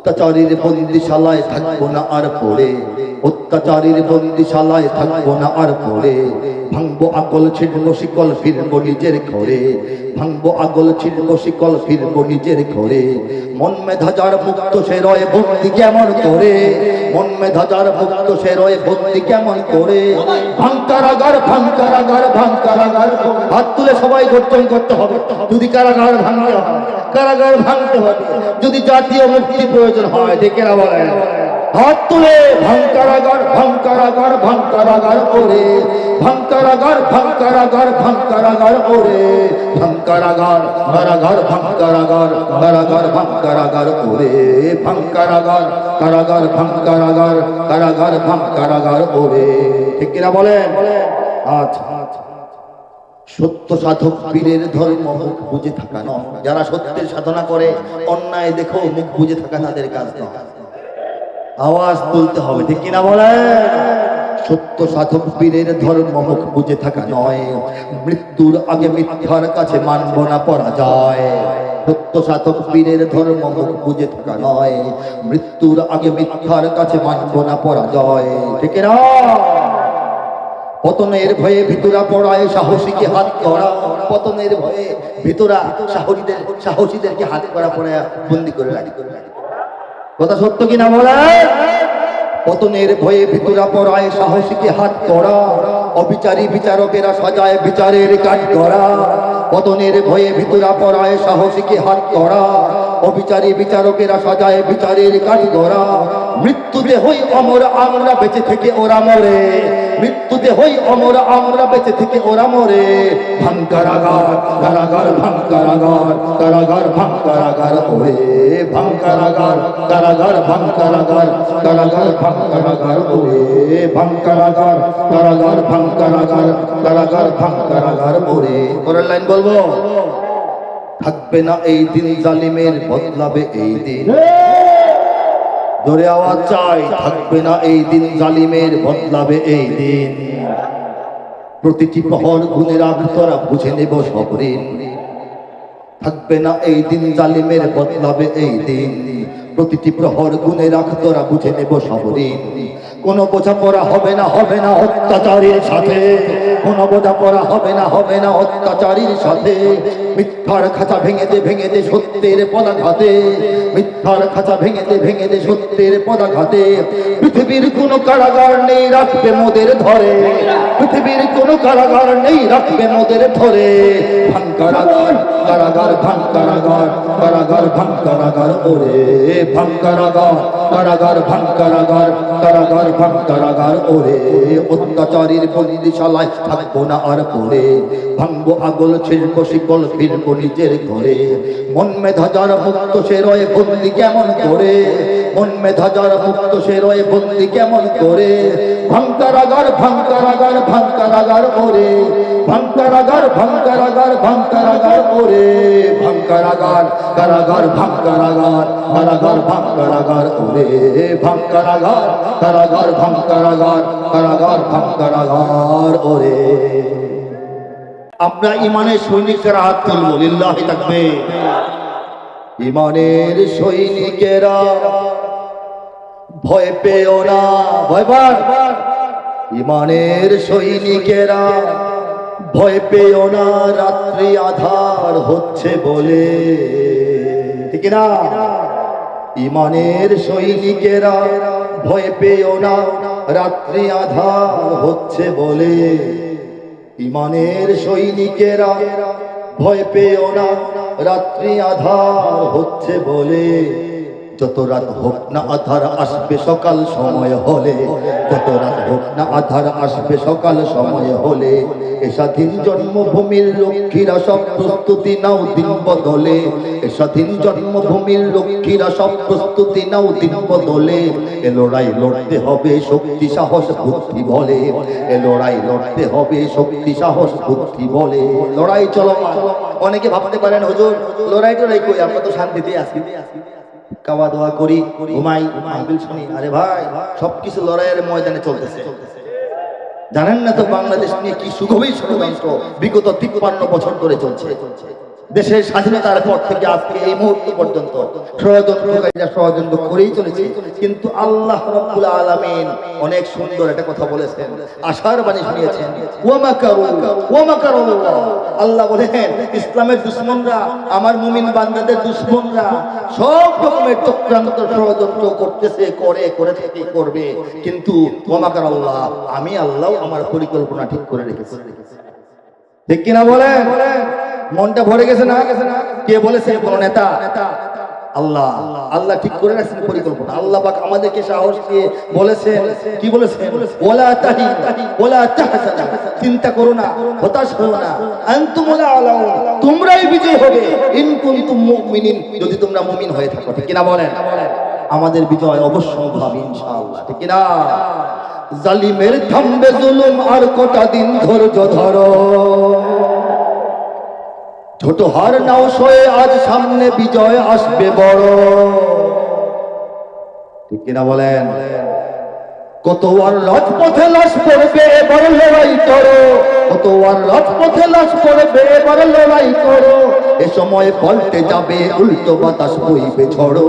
অত্যাচারীর বন্দিশালায় থাকব না আর পড়ে। অত্যাচারীর বন্দিশালায় থাকব না আর পড়ে। ভাঙবো আকল ছিড়বো শিকল, ফিরবো নিজের ঘরে। ভাঙবো আগল, ছিড়বো শিকল, ফিরবো নিজের ঘরে। মন মেধাজার মুক্ত সে রয়ে বন্দি কেমন করে? মন মেধাজার মুক্ত সে রয়ে বন্দি কেমন করে? ভাঙকারাগার ভাঙকারাগার ভাঙকারাগার হাত তুলে সবাই গর্জন করতে হবে। যদি কারাগার ভাঙতে হয় কারাগার ভাঙতে হবে। যদি জাতীয় মুক্তি প্রয়োজন হয় ডেকেরা বলেন। হাত তুলে, ভাঙকারাগার ভাঙকারাগার ভাঙকারাগার ওরে। ভাঙকারাগার ভাঙকারাগার ভাঙকারাগার ওরে। ভাঙকারাগার কারাগার ভাঙকারাগার কারাগার ভাঙকারাগার ওরে। ভাঙকারাগার, কারাগার ভাঙকারাগার কারাগার, ভাঙকারাগার ওরে। ঠিক কিনা বলেন? আচ্ছা। সত্য সাধক পীরের ধর্ম মুখ বুঝে থাকা নয়। যারা সত্যের সাধনা করে, অন্যায় দেখো, মুখ বুঝে থাকা তাদের কাজ নয়। আওয়াজ তুলতে হবে, ঠিক কিনা বলে সত্য সাধক পীরের ধর্ম মুখ বুঝে থাকা নয়। মৃত্যুর আগে মিথ্যার কাছে মানব না পড়া যায়। সত্য সাধক পীরের ধর্ম মুখ বুঝে থাকা নয়। মৃত্যুর আগে মিথ্যার কাছে মানব না পড়া যায়। ঠিক না পতনের ভয়ে ভিতরা পড়ায় সাহসীকে হাত করা। পতনের ভয়ে ভিতরা সাহসীদের সাহসীদেরকে হাত করা পড়ায় বন্দি করে রাখি। কথা সত্য কিনা বলে? পতনের ভয়ে ভিতরা পড়ায় সাহসীকে হাত করা। অবিচারী বিচারকেরা সাজায় বিচারের কাজ করা পতনের ভয়ে ভিতরা পড়ায় সাহসীকে হাত করা। অবিচারী বিচারকেরা সাজায় বিচারের কাজ করা মৃত্যুতে হই অমর, আমরা বেঁচে থেকে ওরা মরে। মৃত্যুতে হই অমর, আমরা বেঁচে থেকে ওরা মরে। ভাঙ্কারাগার কারাগার ভাঙ্কারাগার কারাগার ভাঙ্কারাগার ওরে। ভাঙ্কারাগার কারাগার ভাঙ্কারাগার কারাগার ভাঙ্কারাগার ওরে। ভাঙ্কারাগার কারাগার ভাঙ্কারাগার কারাগার ভাঙ্কারাগার ওরে। পরের লাইন বলব? থাকবে না এই দিন জালিমের বদলাবে এই দিন। জোরে আওয়াজ চাই, থাকবে না এই দিন জালিমের বদলাবে এই দিন। প্রতিটি প্রহর গুণের তোরা বুঝে নেব সবরিন থাকবে না এই দিন জালিমের বদলাবে এই দিন। প্রতিটি প্রহর গুণে রাখ তোরা বুঝে নেব সবরিন কোনো বোঝাপড়া হবে না হবে না অত্যাচারীর সাথে। কোনো বোঝাপড়া হবে না হবে না অত্যাচারীর সাথে। মিথ্যার খাঁচা ভেঙে দে ভেঙে দে সত্যের পদাঘাতে। মিথ্যার খাঁচা ভেঙে দে ভেঙে দে সত্যের পদাঘাতে। পৃথিবীর কোনো কারাগার নেই, রাখবে মোদের ধরে। পৃথিবীর কোনো কারাগার নেই, রাখবে মোদের ধরে। ভাঙ কারাগার কারাগার ভাঙ কারাগার কারাগার ভাঙ কারাগার, ওরে। ভাঙ কারাগার কারাগার ভাঙ কারাগার কারাগার ভাঙ কারাগার ওরে, অত্যাচারীর বন্দিশালায় থাকব না আর পড়ে। ভাঙবো আগল ছিড়বো শিকল ফিরবো নিজের ঘরে। মন মেধা যার মুক্ত সে রয়ে বন্দি কেমন করে? মন মেধা মুক্ত সে রয়ে বন্দি কেমন করে? ভাঙ্কারাগার ভাঙ্কারাগার ভাঙ্কারাগার ওরে। ভাঙ্কারাগার ভাঙ্কারাগার ভাঙ্কারাগার ওরে। ভাঙ্কারাগার কারাগার ভাঙ্কারাগার কারাগার ভাঙ্কারাগার ওরে। ভাঙ্কারাগার কারাগার ভাঙ্কারাগার কারাগার ভাঙ্কারাগার ওরে। আমরা ইমানের সৈনিকেরা হাত তুলবো, লিল্লাহি থাকবে ইমানের সৈনিকেরা ভয় পেও না, ভয় পান। ইমানের সৈনিকেরা ভয় পেও না, রাত্রি আধার হচ্ছে বলে। ঠিক না ইমানের সৈনিকেরা ভয় পেও না। রাত্রি আধার হচ্ছে বলে। ইমানের সৈনিকেরা ভয় পেও না। রাত্রি আধার হচ্ছে বলে। যত রাত হোক না আধার আসবে সকাল সময় হলে, যত রাত হোক না আধার আসবে সকাল সময় হলে, এ স্বাধীন জন্মভূমির লক্ষ্মীরা সব প্রস্তুতি নাও দিন বদলে, এ স্বাধীন জন্মভূমির লক্ষ্মীরা সব প্রস্তুতি নাও দিন বদলে, এ লড়াই লড়তে হবে শক্তি, সাহস, বুদ্ধি, বলে, এ লড়াই লড়তে হবে শক্তি, সাহস, বুদ্ধি, বলে। লড়াই চলো অনেকে ভাবতে পারেন, হুজুর লড়াই টড়াই কই? আমরা তো শান্তিতে আছি। খাওয়া দাওয়া করি ঘুমাই মাহবিল শুনি আরে ভাই সবকিছু লড়াইয়ের ময়দানে চলতেছে। জানেন না তো বাংলাদেশ নিয়ে কি সুগভীর ষড়যন্ত্র বিগত তিপ্পান্ন বছর ধরে চলছে। দেশের স্বাধীনতার পর থেকে আজকে এই মুহূর্ত পর্যন্ত ষড়যন্ত্র করেই চলেছে। কিন্তু আল্লাহ রাব্বুল আলামিন অনেক সুন্দর একটা কথা বলেছেন, আশার বাণী শুনিয়েছেন। আল্লাহ। বলেন, ইসলামের দুশমনরা, আমার মুমিন বান্দাদের দুশমনরা সব রকমের চক্রান্ত ষড়যন্ত্র করতেছে, করে করে থেকে, করবে। কিন্তু ওয়ামাকার আল্লাহ, আমি আল্লাহ আমার পরিকল্পনা ঠিক করে রেখেছি। ঠিক কিনা বলেন? মনটা ভরে গেছে না? কে বলেছে? কোন নেতা। আল্লাহ। আল্লাহ ঠিক করে রাখছেন পরিকল্পনা। আল্লাহ পাক আমাদেরকে সাহস দিয়ে বলেছে কি বলেছেন? ওলা তাহি ওলা তাহজানা। চিন্তা করো না, হতাশ হও না। আনতুমুল আলাউন। তোমরাই বিজয় হবে। ইন কুনতুম মুমিনিন। যদি তোমরা মুমিন হয়ে থাকো, ঠিক কিনা বলেন? আমাদের বিজয় অবশ্যই হবে ইনশাআল্লাহ। ঠিক কিনা? জালিমের থামবে জুলুম আর কটা দিন ধৈর্য ধরো। ছোট হার নাও সয়ে আজ সামনে বিজয় আসবে বড়। ঠিক কিনা বলেন? কত আর রাজপথে লাশ পড়বে এবার লড়াই করো। কত আর রাজপথে লাশ পড়বে এবার লড়াই করো। এ সময় পাল্টে যাবে উল্টো বাতাস বইবে ঝড়ো।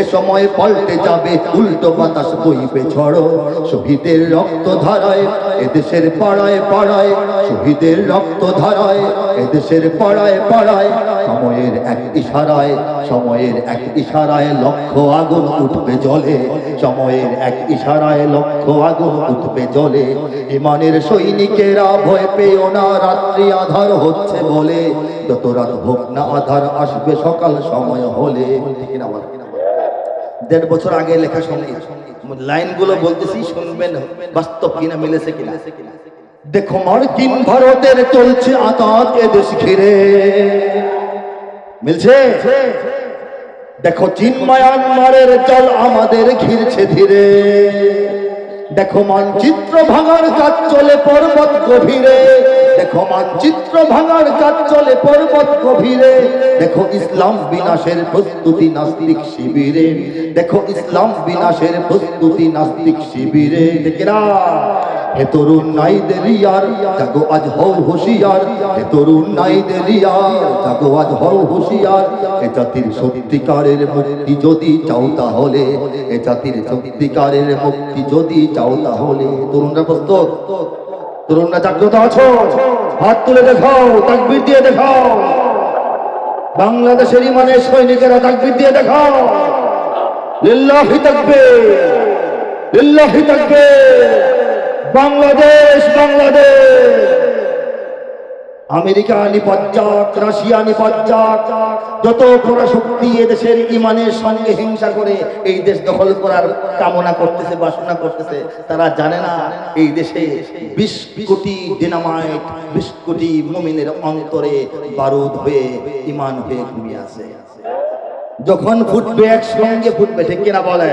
এ সময় পাল্টে যাবে উল্টো বাতাস বইবে ঝড়ো। শহীদের রক্ত ধারায় এদেশের পাড়ায় পাড়ায়, শহীদের রক্ত ধারায় এদেশের পাড়ায় পাড়ায়, সময়ের এক ইশারায়, সময়ের এক ইশারায় লক্ষ আগুন উঠবে জলে। সময়ের এক ইশারায় লক্ষ আগুন উঠবে জলে। ইমানের সৈনিকেরা ভয় পেও না, রাত্রি আধার হচ্ছে বলে। যত রাত হোক না আধার আসবে সকাল সময় হলে? দেড় বছর আগে লেখা সংগীত লাইনগুলো বলতেছি, শুনবেন, বাস্তব কিনা মিলেছে কিনা? দেখো, মার্কিন ভারতের চলছে আতাত এদেশ ঘিরে। মিলছে? দেখো, চীন মায়ানমারের জল আমাদের ঘিরছে ধীরে। দেখো, মানচিত্র ভাঙার কাজ চলে পর্বত গভীরে। দেখো মানচিত্র ভাঙার কাজ চলে পর্বত গভীরে। দেখো ইসলাম বিনাশের প্রস্তুতি নাস্তিক শিবিরে। দেখো ইসলাম বিনাশের প্রস্তুতি নাস্তিক শিবিরে। দেখেরা হে তরুণ নাই দেরিয়ার জাগো আজ হও হুঁশিয়ার। হে তরুণ নাই দেরিয়ার জাগো আজ হও হুঁশিয়ার। এ জাতির সত্যিকারের মুক্তি যদি চাও তাহলে, এ জাতির সত্যিকারের মুক্তি যদি চাও তাহলে। তরুণরা প্রস্তুত। তরুণরা জাগ্রত আছো? হাত তুলে দেখাও, তাকবির দিয়ে দেখাও। বাংলাদেশের ইমানের সৈনিকেরা তাকবির দিয়ে দেখাও। লিল্লাহি তাকবীর লিল্লাহি তাকবীর। বাংলাদেশ বাংলাদেশ। আমেরিকা নিপজ্জাক রাশিয়া নিপজ্জাক যত পরাশক্তি এদেশের ইমানের সঙ্গে হিংসা করে এই দেশ দখল করার কামনা করতেছে, বাসনা করতেছে, তারা জানে না এই দেশে বিশ কোটি ডিনামাইট বিশ কোটি মুমিনের অন্তরে বারুদ হয়ে ইমান হয়ে ঘুমিয়ে আছে। যখন ফুটবে একসঙ্গে ফুটবে, ঠিক কিনা বলে?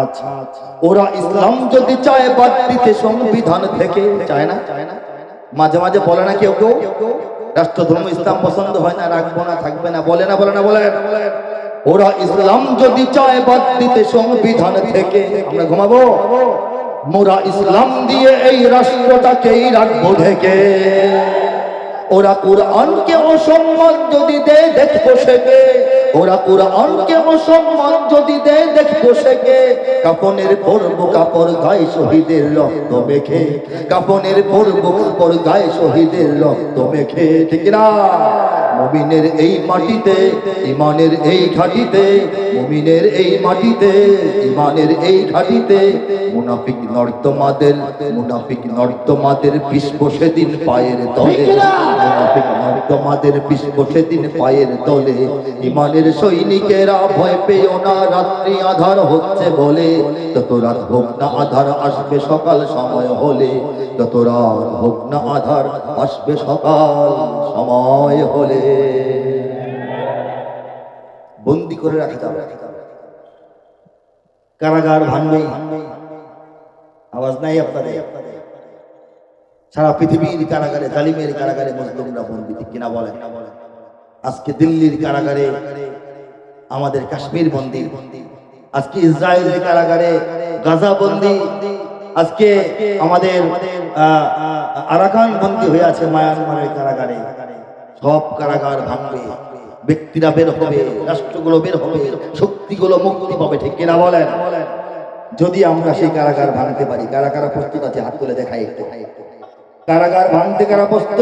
আচ্ছা ওরা ইসলাম যদি চায় বাদ দিতে, সংবিধান থেকে চায় না চায় না? মাঝে মাঝে বলে না কেউ কেউ, রাষ্ট্রধর্ম, ইসলাম পছন্দ হয় না, রাখব না, থাকবে না, বলে না বলে না, বলে ওরা ইসলাম যদি চায় বাদ দিতে সংবিধান থেকে, আমরা ঘুমাবো? মোরা ইসলাম দিয়ে এই রাষ্ট্রটাকেই রাখব ঢেকে। ওরা কোরআনকে অসম্মান যদি দেয়, দেখব সেকে ওরা কোরআনকে অসম্মান যদি দেয়, দেখব সেকে কাপনের পরব কাপড় গায়ে শহীদের রক্ত মেখে কাপনের পরব কাপড় গায়ে শহীদের রক্ত মেখে, ঠিক না? মুমিনের এই মাটিতে ইমানের এই ঘাটিতে, মুমিনের এই মাটিতে ইমানের এই ঘাটিতে মুনাফিক নর্দমাদের মুনাফিক নর্দমাদের বিষ্প সেদিন পায়ের তলে। মুনাফিক নর্দমাদের বিষ্প সেদিন পায়ের তলে। ইমানের সৈনিকেরা ভয় পেও না রাত্রি আধার হচ্ছে বলে। যত রাত হোক না আধার আসবে সকাল সময় হলে। যত রাত হোক না আধার আসবে সকাল সময় হলে। বন্দি করে রাখা যাবে। কারাগার ভাঙবে। আওয়াজ নাই আপনাদের? সারা পৃথিবীর কারাগারে, জালিমের কারাগারে মুসলিমরা বন্দি ঠিক কিনা বলেন? আজকে দিল্লির কারাগারে, আমাদের কাশ্মীর বন্দি, আজকে ইসরায়েলের কারাগারে, গাজা বন্দি, আজকে আমাদের আরাকান বন্দি হয়ে আছে মায়ানমারের কারাগারে। সব কারাগার ভাঙবে, ব্যক্তিরা বের হবে, রাষ্ট্রগুলো বের হবে, শক্তিগুলো মুক্তি পাবে, ঠিক কিনা বলেন? যদি আমরা সেই কারাগার ভাঙতে পারি কারা কারা প্রস্তুত আছে, হাত তুলে দেখাই একটু। কারাগার ভাঙতে কারা প্রস্তুত?